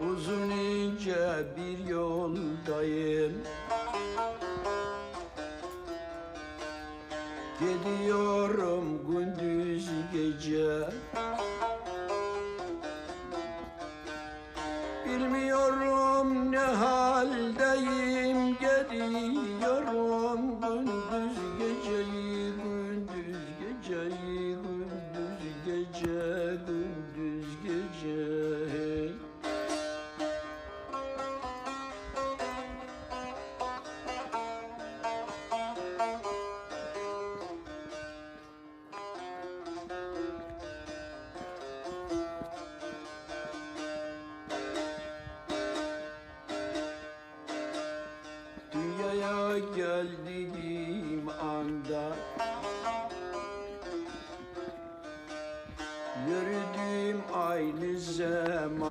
Uzun ince bir yoldayım. Gidiyorum gündüz gece. Bilmiyorum ne haldeyim Dünyaya geldiğim anda. Yürüdüğüm aynı zaman